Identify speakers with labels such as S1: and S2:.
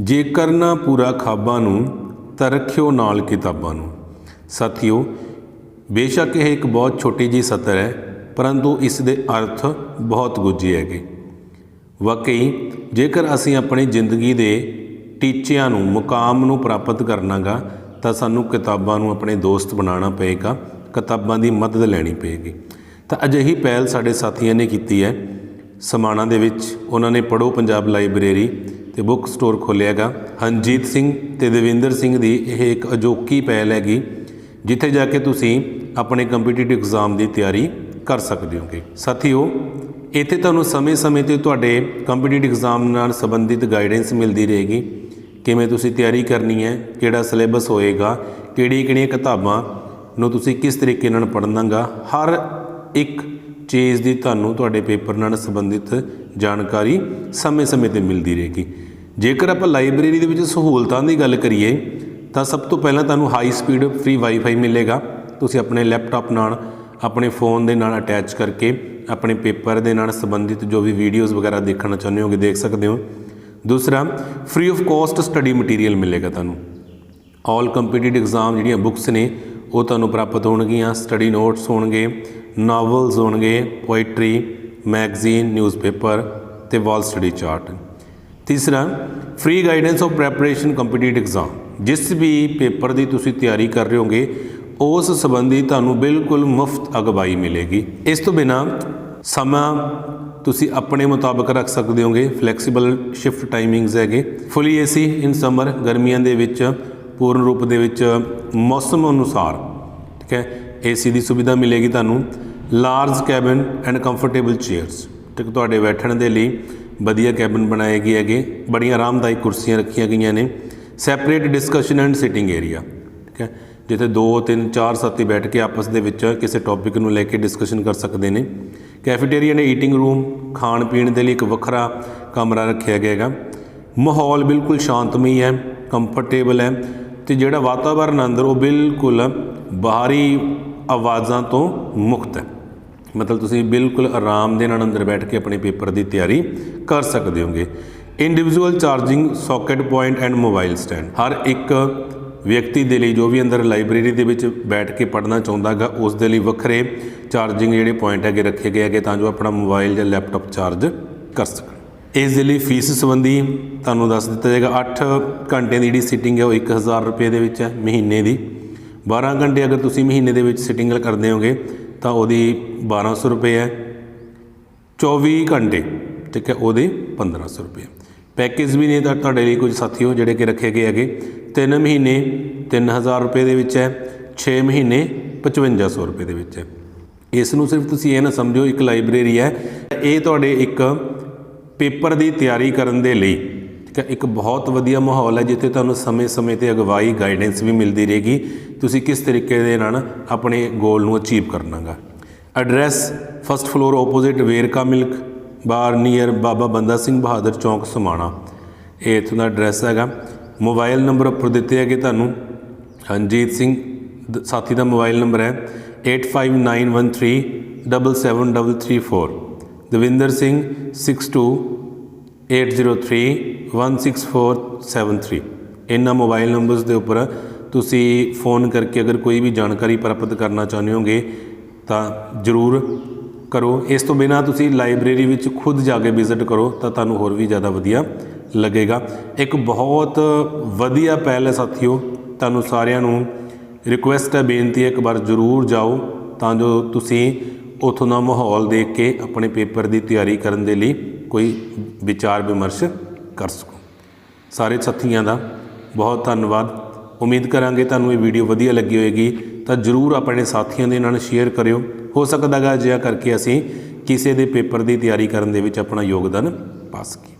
S1: ਜੇਕਰ ਨਾ ਪੂਰਾ ਖਾਬਾਂ ਨੂੰ, ਤਾਂ ਰੱਖਿਓ ਨਾਲ ਕਿਤਾਬਾਂ ਨੂੰ। ਸਾਥੀਓ, ਬੇਸ਼ੱਕ ਇਹ ਇੱਕ ਬਹੁਤ ਛੋਟੀ ਜੀ ਸਤਰ ਹੈ, ਪਰੰਤੂ ਇਸ ਦੇ ਅਰਥ ਬਹੁਤ ਗੁੱਝੇ ਹੈਗੇ। ਵਾਕਈ, ਜੇਕਰ ਅਸੀਂ ਆਪਣੀ ਜ਼ਿੰਦਗੀ ਦੇ ਟੀਚਿਆਂ ਨੂੰ ਮੁਕਾਮ ਨੂੰ ਪ੍ਰਾਪਤ ਕਰਨਾਗਾ, ਤਾਂ ਸਾਨੂੰ ਕਿਤਾਬਾਂ ਨੂੰ ਆਪਣੇ ਦੋਸਤ ਬਣਾਉਣਾ ਪਏਗਾ, ਕਿਤਾਬਾਂ ਦੀ ਮਦਦ ਲੈਣੀ ਪਏਗੀ। ਤਾਂ ਅਜਿਹੀ ਪਹਿਲ ਸਾਡੇ ਸਾਥੀਆਂ ਨੇ ਕੀਤੀ ਹੈ। ਸਮਾਣਾ ਦੇ ਵਿੱਚ ਉਹਨਾਂ ਨੇ ਪੜੋ ਪੰਜਾਬ ਲਾਇਬ੍ਰੇਰੀ ਤੇ ਬੁੱਕ ਸਟੋਰ ਖੋਲ੍ਹਿਆਗਾ। ਹਨਜੀਤ ਸਿੰਘ ਤੇ ਦੇਵਿੰਦਰ ਸਿੰਘ ਦੀ ਇਹ ਇੱਕ ਅਜੋਕੀ ਪਹਿਲ ਹੈਗੀ, ਜਿੱਥੇ ਜਾ ਕੇ ਤੁਸੀਂ ਆਪਣੇ ਕੰਪੀਟੀਟਿਵ ਐਗਜ਼ਾਮ ਦੀ ਤਿਆਰੀ ਕਰ ਸਕਦੇ ਹੋਗੇ। ਸਾਥੀਓ, ਇੱਥੇ ਤੁਹਾਨੂੰ ਸਮੇਂ-ਸਮੇਂ ਤੇ ਤੁਹਾਡੇ ਕੰਪੀਟੀਟਿਵ ਐਗਜ਼ਾਮ ਨਾਲ ਸੰਬੰਧਿਤ ਗਾਈਡੈਂਸ ਮਿਲਦੀ ਰਹੇਗੀ। ਕਿਵੇਂ ਤੁਸੀਂ ਤਿਆਰੀ ਕਰਨੀ ਹੈ, ਕਿਹੜਾ ਸਿਲੇਬਸ ਹੋਏਗਾ ਕਿਹੜੀ-ਕਿਹੜੀਆਂ ਕਿਤਾਬਾਂ ਨੂੰ ਤੁਸੀਂ ਕਿਸ ਤਰੀਕੇ ਨਾਲ ਪੜ੍ਹਨਾਗਾ, ਹਰ ਇੱਕ ਚੀਜ਼ ਦੀ ਤੁਹਾਨੂੰ ਤੁਹਾਡੇ ਪੇਪਰ ਨਾਲ ਸੰਬੰਧਿਤ ਜਾਣਕਾਰੀ ਸਮੇਂ-ਸਮੇਂ ਤੇ ਮਿਲਦੀ ਰਹੇਗੀ। ਜੇਕਰ ਆਪਾਂ ਲਾਇਬ੍ਰੇਰੀ ਦੇ ਵਿੱਚ ਸਹੂਲਤਾਂ ਦੀ ਗੱਲ ਕਰੀਏ, ਤਾਂ ਸਭ ਤੋਂ ਪਹਿਲਾਂ ਤੁਹਾਨੂੰ ਹਾਈ ਸਪੀਡ ਫ੍ਰੀ ਵਾਈਫਾਈ ਮਿਲੇਗਾ। ਤੁਸੀਂ ਆਪਣੇ ਲੈਪਟਾਪ ਨਾਲ, ਆਪਣੇ ਫੋਨ ਦੇ ਨਾਲ ਅਟੈਚ ਕਰਕੇ, ਆਪਣੇ ਪੇਪਰ ਦੇ ਨਾਲ ਸੰਬੰਧਿਤ ਜੋ ਵੀ ਵੀਡੀਓਜ਼ ਵਗੈਰਾ ਦੇਖਣਾ ਚਾਹੁੰਦੇ ਹੋਗੇ, ਦੇਖ ਸਕਦੇ ਹੋ। ਦੂਸਰਾ free of cost study material ਮਿਲੇਗਾ ਤੁਹਾਨੂੰ। ਆਲ ਕੰਪੀਟੀਟਿਵ ਐਗਜ਼ਾਮ ਜਿਹੜੀਆਂ ਬੁੱਕਸ ਨੇ, ਉਹ ਤੁਹਾਨੂੰ ਪ੍ਰਾਪਤ ਹੋਣਗੀਆਂ। ਸਟੱਡੀ ਨੋਟਸ ਹੋਣਗੇ ਨਾਵਲਸ ਹੋਣਗੇ ਪੋਇਟਰੀ ਮੈਗਜ਼ੀਨ ਨਿਊਜ਼ਪੇਪਰ ਤੇ ਵਾਲ ਸਟੱਡੀ ਚਾਰਟ ਤੀਸਰਾ free guidance of preparation competitive exam ਜਿਸ ਵੀ ਪੇਪਰ ਦੀ ਤੁਸੀਂ ਤਿਆਰੀ ਕਰ ਰਹੇ ਹੋਗੇ, ਉਸ ਸੰਬੰਧੀ ਤੁਹਾਨੂੰ ਬਿਲਕੁਲ ਮੁਫਤ ਅਗਵਾਈ ਮਿਲੇਗੀ। ਇਸ ਤੋਂ ਬਿਨਾ ਸਮਾਂ ਤੁਸੀਂ ਆਪਣੇ ਮੁਤਾਬਕ ਰੱਖ ਸਕਦੇ ਹੋਗੇ। ਫਲੈਕਸੀਬਲ ਸ਼ਿਫਟ ਟਾਈਮਿੰਗਸ ਹੈਗੇ। ਫੁੱਲੀ ਏਸੀ ਇਨ ਸਮਰ ਗਰਮੀਆਂ ਦੇ ਵਿੱਚ, ਪੂਰਨ ਰੂਪ ਦੇ ਵਿੱਚ, ਮੌਸਮ ਅਨੁਸਾਰ, ਠੀਕ ਹੈ ਏਸੀ ਦੀ ਸੁਵਿਧਾ ਮਿਲੇਗੀ ਤੁਹਾਨੂੰ। Large cabin and comfortable chairs ਠੀਕ, ਤੁਹਾਡੇ ਬੈਠਣ ਦੇ ਲਈ ਵਧੀਆ ਕੈਬਨ ਬਣਾਏ ਗਏ ਹੈਗੇ, ਬੜੀਆਂ ਆਰਾਮਦਾਇਕ ਕੁਰਸੀਆਂ ਰੱਖੀਆਂ ਗਈਆਂ ਨੇ separate discussion and sitting area ਠੀਕ ਹੈ? ਜਿੱਥੇ 2 3 4 ਸਾਥੀ ਬੈਠ ਕੇ ਆਪਸ ਦੇ ਵਿੱਚ ਕਿਸੇ ਟੌਪਿਕ ਨੂੰ ਲੈ ਕੇ ਡਿਸਕਸ਼ਨ ਕਰ ਸਕਦੇ ਨੇ। ਕੈਫੇਟੇਰੀਆ ਨੇ ਈਟਿੰਗ ਰੂਮ ਖਾਣ ਪੀਣ ਦੇ ਲਈ ਇੱਕ ਵੱਖਰਾ ਕਮਰਾ ਰੱਖਿਆ ਗਿਆ ਹੈਗਾ। ਮਾਹੌਲ ਬਿਲਕੁਲ ਸ਼ਾਂਤਮਈ ਹੈ ਕੰਫਰਟੇਬਲ ਹੈ ਤੇ ਜਿਹੜਾ ਵਾਤਾਵਰਨ ਅੰਦਰ ਉਹ ਬਿਲਕੁਲ ਬਾਹਰੀ ਆਵਾਜ਼ਾਂ ਤੋਂ ਮੁਕਤ ਹੈ। ਮਤਲਬ ਤੁਸੀਂ ਬਿਲਕੁਲ ਆਰਾਮ ਦੇ ਨਾਲ ਅੰਦਰ ਬੈਠ ਕੇ ਆਪਣੇ ਪੇਪਰ ਦੀ ਤਿਆਰੀ ਕਰ ਸਕਦੇ ਹੋਗੇ। Individual charging socket point and mobile stand ਹਰ ਇੱਕ ਵਿਅਕਤੀ ਦੇ ਲਈ ਜੋ ਵੀ ਅੰਦਰ ਲਾਇਬ੍ਰੇਰੀ ਦੇ ਵਿੱਚ ਬੈਠ ਕੇ ਪੜ੍ਹਨਾ ਚਾਹੁੰਦਾ ਹੈਗਾ ਉਸ ਦੇ ਲਈ ਵੱਖਰੇ ਚਾਰਜਿੰਗ ਜਿਹੜੇ ਪੁਆਇੰਟ ਹੈਗੇ ਰੱਖੇ ਗਏ ਹੈਗੇ ਤਾਂ ਜੋ ਆਪਣਾ ਮੋਬਾਈਲ ਜਾਂ ਲੈਪਟਾਪ ਚਾਰਜ ਕਰ ਸਕਣ। ਇਸ ਦੇ ਲਈ ਫੀਸ ਸੰਬੰਧੀ ਤੁਹਾਨੂੰ ਦੱਸ ਦਿੱਤਾ ਜਾਏਗਾ 8 ਘੰਟੇ ਦੀ ਜਿਹੜੀ ਸਿਟਿੰਗ ਹੈ ਉਹ 1000 ਰੁਪਏ ਦੇ ਵਿੱਚ ਹੈ ਮਹੀਨੇ ਦੀ। 12 ਘੰਟੇ ਅਗਰ ਤੁਸੀਂ ਮਹੀਨੇ ਦੇ ਵਿੱਚ ਸਿਟਿੰਗ ਕਰਦੇ ਹੋਗੇ ਤਾਂ ਉਹਦੀ 1200 ਰੁਪਏ ਹੈ। 24 ਘੰਟੇ, ਠੀਕ ਹੈ, ਉਹਦੇ 1500 ਰੁਪਏ। ਪੈਕੇਜ ਵੀ ਨੇ ਤਾਂ ਤੁਹਾਡੇ ਲਈ ਕੁਝ ਸਾਥੀਓ ਜਿਹੜੇ ਕਿ ਰੱਖੇ ਗਏ ਹੈਗੇ। 3 ਮਹੀਨੇ 3000 ਰੁਪਏ ਦੇ ਵਿੱਚ ਹੈ 6 ਮਹੀਨੇ 5500 ਰੁਪਏ ਦੇ ਵਿੱਚ ਹੈ। ਇਸ ਨੂੰ ਸਿਰਫ ਤੁਸੀਂ ਇਹ ਨਾ ਸਮਝੋ, ਇੱਕ ਲਾਇਬ੍ਰੇਰੀ ਹੈ। ਇਹ ਤੁਹਾਡੇ ਇੱਕ ਪੇਪਰ ਦੀ ਤਿਆਰੀ ਕਰਨ ਦੇ ਲਈ ਠੀਕ ਹੈ ਇੱਕ ਬਹੁਤ ਵਧੀਆ ਮਾਹੌਲ ਹੈ ਜਿੱਥੇ ਤੁਹਾਨੂੰ ਸਮੇਂ-ਸਮੇਂ ਤੇ ਅਗਵਾਈ ਗਾਈਡੈਂਸ ਵੀ ਮਿਲਦੀ ਰਹੇਗੀ। ਤੁਸੀਂ ਕਿਸ ਤਰੀਕੇ ਦੇ ਨਾਲ ਆਪਣੇ ਗੋਲ ਨੂੰ achieve ਕਰਨਾਗਾ। Address first floor opposite Verka milk bar near Baba Banda Singh Bahadur Chowk, Samana. ਇਹ ਇੱਥੋਂ ਦਾ ਐਡਰੈਸ ਹੈਗਾ। ਮੋਬਾਈਲ ਨੰਬਰ ਉੱਪਰ ਦਿੱਤੇ ਹੈਗੇ ਤੁਹਾਨੂੰ ਹਨਜੀਤ ਸਿੰਘ ਸਾਥੀ ਦਾ ਮੋਬਾਈਲ ਨੰਬਰ ਹੈ। 8591377334 ਦਵਿੰਦਰ ਸਿੰਘ 6280316473 ਇਹਨਾਂ ਮੋਬਾਈਲ ਨੰਬਰਸ ਦੇ ਉੱਪਰ ਤੁਸੀਂ ਫੋਨ ਕਰਕੇ ਅਗਰ ਕੋਈ ਵੀ ਜਾਣਕਾਰੀ ਪ੍ਰਾਪਤ ਕਰਨਾ ਚਾਹੁੰਦੇ ਹੋਗੇ ਤਾਂ ਜ਼ਰੂਰ ਕਰੋ ਇਸ ਤੋਂ ਬਿਨਾ ਤੁਸੀਂ ਲਾਇਬ੍ਰੇਰੀ ਵਿੱਚ ਖੁਦ ਜਾ ਕੇ ਵਿਜ਼ਿਟ ਕਰੋ ਤਾਂ ਤੁਹਾਨੂੰ ਹੋਰ ਵੀ ਜ਼ਿਆਦਾ ਵਧੀਆ ਲੱਗੇਗਾ ਇੱਕ ਬਹੁਤ ਵਧੀਆ ਪਹਿਲ ਹੈ ਸਾਥੀਓ ਤੁਹਾਨੂੰ ਸਾਰਿਆਂ ਨੂੰ ਰਿਕੁਐਸਟ ਹੈ ਬੇਨਤੀ ਹੈ ਇੱਕ ਵਾਰ ਜ਼ਰੂਰ ਜਾਓ ਤਾਂ ਜੋ ਤੁਸੀਂ ਉੱਥੋਂ ਦਾ ਮਾਹੌਲ ਦੇਖ ਕੇ ਆਪਣੇ ਪੇਪਰ ਦੀ ਤਿਆਰੀ ਕਰਨ ਦੇ ਲਈ ਕੋਈ ਵਿਚਾਰ ਵਿਮਰਸ਼ ਕਰ ਸਕੋ। ਸਾਰੇ ਸਾਥੀਆਂ ਦਾ ਬਹੁਤ ਧੰਨਵਾਦ। ਉਮੀਦ ਕਰਾਂਗੇ ਤੁਹਾਨੂੰ ਇਹ ਵੀਡੀਓ ਵਧੀਆ ਲੱਗੀ ਹੋਵੇਗੀ ਤਾਂ ਜਰੂਰ ਆਪਣੇ ਸਾਥੀਆਂ ਦੇ ਨਾਲ ਸ਼ੇਅਰ ਕਰਿਓ। ਹੋ ਸਕਦਾ ਗਾ ਅਜਿਹਾ ਕਰਕੇ ਅਸੀਂ ਕਿਸੇ ਦੇ ਪੇਪਰ ਦੀ ਤਿਆਰੀ ਕਰਨ ਦੇ ਵਿੱਚ ਆਪਣਾ ਯੋਗਦਾਨ ਪਾ ਸਕੀਏ।